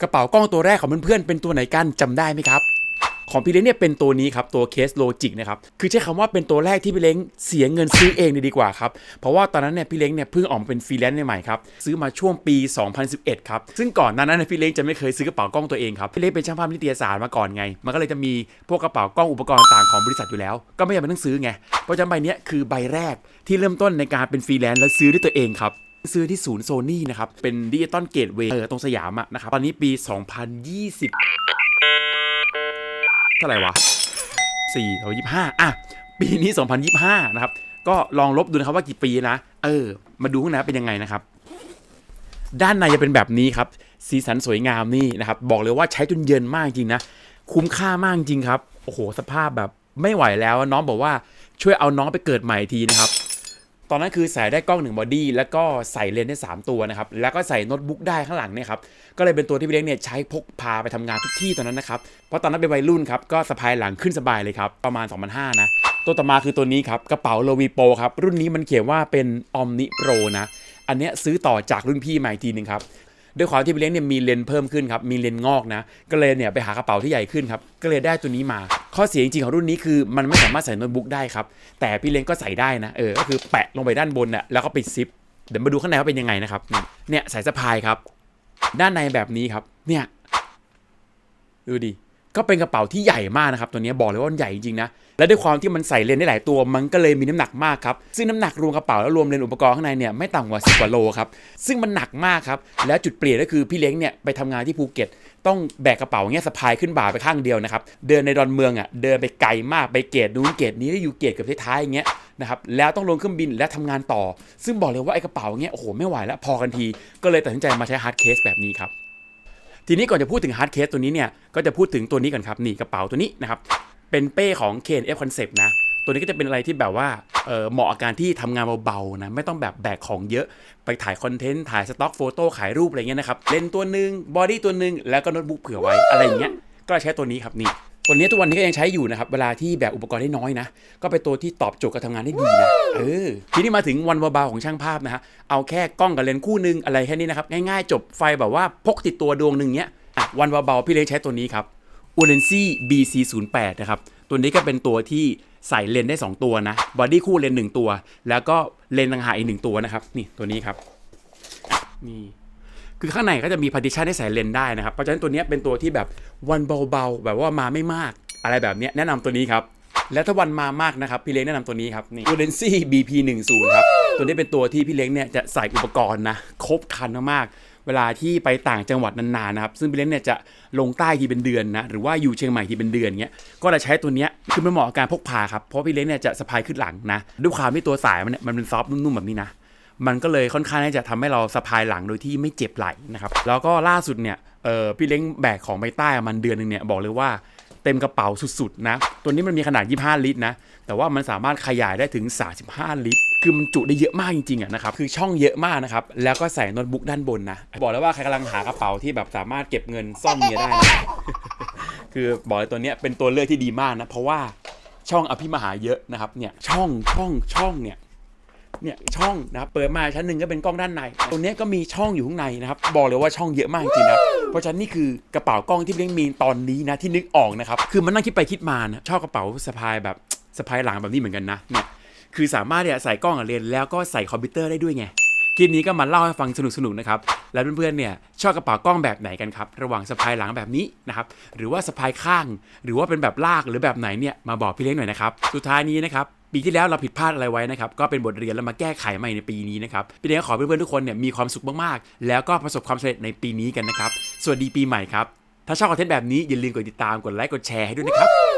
กระเป๋ากล้องตัวแรกของเพื่อนๆเป็นตัวไหนกันจำได้ไหมครับของพี่เล้งเนี่ยเป็นตัวนี้ครับตัวเคสโลจิกนะครับคือใช้คำว่าเป็นตัวแรกที่พี่เล้งเสียเงินซื้อเองเลยดีกว่าครับเพราะว่าตอนนั้นเนี่ยพี่เล้งเนี่ยเพิ่งออกมาเป็นฟรีแลนซ์ใหม่ครับซื้อมาช่วงปี 2011 ครับซึ่งก่อนนานั้นนยพี่เล้งจะไม่เคยซื้อกระเป๋ากล้องตัวเองครับพี่เล้งเป็นช่างภาพนิตยสารมาก่อนไง มันก็เลยจะมีพวกกระเป๋ากล้องอุปกรณ์ต่างของบริษัทอยู่แล้ว ก็ไม่จำเป็นต้องซื้อไงเพราะฉะนั้นใบเนี้ยคือใบแรกที่เริ่มต้นในการเป็นฟรีแลนซ์แล้วซื้อด้วยตัวเองครับ ซื้อที่ศูนย์โซนี่นะครับ เป็นดิจิตอลเกตเวย์ตรงสยามอะนะครับ ตอนนี้ปี 2020 เท่าไหร่วะ4เรา25 อะ ปีนี้ 2025 นะครับ ก็ลองลบดูนะครับว่ากี่ปีนะ เออ มาดูข้างในเป็นยังไงนะครับ ด้านในจะเป็นแบบนี้ครับ สีสันสวยงามนี่นะครับ บอกเลยว่าใช้จนเย็นมากจริงนะ คุ้มค่ามากจริงครับ โอ้โห สภาพแบบไม่ไหวแล้ว น้องบอกว่าช่วยเอาน้องไปเกิดใหม่ทีนะครับ ตอนนั้นคือใส่ได้กล้องหนึ่งบอดี้แล้วก็ใส่เลนส์ได้ 3 ตัวนะครับ แล้วก็ใส่โน้ตบุ๊กได้ข้างหลังเนี่ยครับ ก็เลยเป็นตัวที่พี่เล็กเนี่ยใช้พกพาไปทำงานทุกที่ตอนนั้นนะครับ เพราะตอนนั้นเป็นวัยรุ่นครับ ก็สะพายหลังขึ้นสบายเลยครับ ประมาณ 2005 นะ ตัวต่อมาคือตัวนี้ครับ กระเป๋าโลวีโปครับ รุ่นนี้มันเขียนว่าเป็น Omni Pro นะ อันเนี้ยซื้อต่อจากรุ่นพี่มาอีกทีหนึ่งครับ ด้วยความที่พี่เล้งเนี่ยมีเลนเพิ่มขึ้นครับ มีเลนงอกนะ ก็เลยเนี่ยไปหากระเป๋าที่ใหญ่ขึ้นครับ ก็เลยได้ตัวนี้มา ข้อเสียจริงๆของรุ่นนี้คือมันไม่สามารถใส่โน้ตบุ๊กได้ครับ แต่พี่เล้งก็ใส่ได้นะ เออ ก็คือแปะลงไปด้านบนน่ะ แล้วก็ปิดซิป เดี๋ยวมาดูข้างในว่าเป็นยังไงนะครับ เนี่ยสายสะพายครับ ด้านในแบบนี้ครับ เนี่ย ดูดิ ก็เป็นกระเป๋าที่ใหญ่มากนะครับ ตัวนี้บอกเลยว่ามันใหญ่จริงๆนะ และด้วยความที่มันใส่เลนได้หลายตัว มันก็เลยมีน้ำหนักมากครับ ซึ่งน้ำหนักรวมกระเป๋าแล้วรวมเลนอุปกรณ์ข้างในเนี่ยไม่ต่ำกว่า10กว่าโลครับ ซึ่งมันหนักมากครับ แล้วจุดเปลี่ยนก็คือพี่เล้งเนี่ยไปทำงานที่ภูเก็ต ต้องแบกกระเป๋าเงี้ยสะพายขึ้นบ่าไปข้างเดียวนะครับ เดินในดอนเมืองอะ เดินไปไกลมาก ไปเกตนู้นเกตนี้ได้อยู่เกตเกือบท้ายๆอย่างเงี้ยนะครับ แล้วต้องลงเครื่องบินและทำงานต่อ ซึ่งบอกเลยว่าไอ้กระเป๋าเงี้ย โอ้โห ไม่ไหวแล้ว พอกันที ก็เลยตัดสินใจมาใช้ฮาร์ดเคสแบบนี้ครับ ทีนี้ก่อนจะพูดถึงฮาร์ดเคสตัวนี้เนี่ยก็จะพูดถึงตัวนี้ก่อนครับนี่กระเป๋าตัวนี้นะครับเป็นเป้ของ KNF Concept นะตัวนี้ก็จะเป็นอะไรที่แบบว่าเเหมาะอาการที่ทำงานเบาๆนะไม่ต้องแบบแบกของเยอะไปถ่ายคอนเทนต์ถ่ายสต็อกโฟโต้ขายรูปอะไรเงี้ยนะครับเลนตัวหนึ่งบอดี้ตัวหนึ่งแล้วก็โน้ตบุ๊กเผื่อไว้อะไรอย่างเงี้ยก็ใช้ตัวนี้ครับนี่ ตัวนี้ทุกวันนี้ก็ยังใช้อยู่นะครับ เวลาที่แบกอุปกรณ์ได้น้อยนะ ก็เป็นตัวที่ตอบโจทย์การทำงานได้ดีนะ เออ ทีนี้มาถึงวันเบาๆของช่างภาพนะฮะ เอาแค่กล้องกับเลนส์คู่หนึงอะไรแค่นี้นะครับ ง่ายๆ จบไฟแบบว่าพกติดตัวดวงหนึ่งเนี้ยอะวันเบาๆพี่เล็กใช้ตัวนี้ครับ u l e n c y BC08 นะครับ ตัวนี้ก็เป็นตัวที่ใส่เลนส์ได้ 2 ตัวนะ บอดี้คู่เลนส์หนึ่งตัว แล้วก็เลนส์ต่างหากอีกหนึ่งตัวนะครับ นี่ตัวนี้ครับ นี่ คือข้างในก็จะมี partition ให้ใส่เลนได้นะครับ เพราะฉะนั้นตัวนี้เป็นตัวที่แบบวันเบาๆ แบบว่ามาไม่มาก อะไรแบบนี้แนะนำตัวนี้ครับ แล้วถ้าวันมามากนะครับ พี่เล้งแนะนำตัวนี้ครับนี่ u l e n c y BP10 ครับ ตัวนี้เป็นตัวที่พี่เล้งเนี่ยจะใส่อุปกรณ์นะครบครันมากๆเวลาที่ไปต่างจังหวัดนานๆนะครับ ซึ่งพี่เล้งเนี่ยจะลงใต้ทีเป็นเดือนนะ หรือว่าอยู่เชียงใหม่ทีเป็นเดือนเงี้ย ก็จะใช้ตัวเนี้ย คือมันเหมาะกับการพกพาครับ เพราะพี่เล้งเนี่ยจะสะพายขึ้นหลังนะ ด้วยความที่ตัวสายมันเนี่ยมันเป็นซอฟต์นุ่มๆแบบนี้นะ มันก็เลยค่อนข้างที่จะทำให้เราสะพายหลังโดยที่ไม่เจ็บไหล่นะครับ แล้วก็ล่าสุดเนี่ยเออพี่เล้งแบกของไปใต้มันเดือนหนึงเนี่ยบอกเลยว่าเต็มกระเป๋าสุดๆนะ ตัวนี้มันมีขนาด 25 ลิตรนะ แต่ว่ามันสามารถขยายได้ถึง 35 ลิตร คือมันจุได้เยอะมากจริงๆอะนะครับ คือช่องเยอะมากนะครับ แล้วก็ใส่โน้ตบุ๊กด้านบนนะ บอกแล้วว่าใครกำลังหากระเป๋าที่แบบสามารถเก็บเงินซ่อนเมียได้นะ คือบอกเลยตัวนี้เป็นตัวเลือกที่ดีมากนะ เพราะว่าช่องอภิมหาเยอะนะครับ เนี่ยช่องช่องช่องเนี่ย เนี่ยช่องนะครับเปิดมาชั้นหนึ่งก็เป็นกล้องด้านในตรงนี้ก็มีช่องอยู่ข้างในนะครับบอกเลยว่าช่องเยอะมากจริงนะครับเพราะฉะนั้นนี่คือกระเป๋ากล้องที่เล้งมีตอนนี้นะที่นึกออกนะครับคือมันนั่งคิดไปคิดมานะชอบกระเป๋าสะพายแบบสะพายหลังแบบนี้เหมือนกันนะเนี่ยคือสามารถเนี่ยใส่กล้องกับเลนแล้วก็ใส่คอมพิวเตอร์ได้ด้วยไงคลิปนี้ก็มาเล่าให้ฟังสนุกๆนะครับ แล้วเพื่อนๆ เนี่ยชอบกระเป๋ากล้องแบบไหนกันครับ ระหว่างสะพายหลังแบบนี้นะครับ หรือว่าสะพายข้าง หรือว่าเป็นแบบลากหรือแบบไหนเนี่ย มาบอกพี่เล้งหน่อยนะครับ สุดท้ายนี้นะครับปีที่แล้วเราผิดพลาดอะไรไว้นะครับ ก็เป็นบทเรียนแล้วมาแก้ไขใหม่ในปีนี้นะครับพี่เล้ขอเพื่อนๆทุกคนเนี่ยมีความสุขมากๆ แล้วก็ประสบความสำเร็จในปีนี้กันนะครับ สวัสดีปีใหม่ครับ ถ้าชอบคอนเทนต์แบบนี้อย่าลืมกดติดตาม กดไลค์ กดแชร์ให้ด้วยนะครับ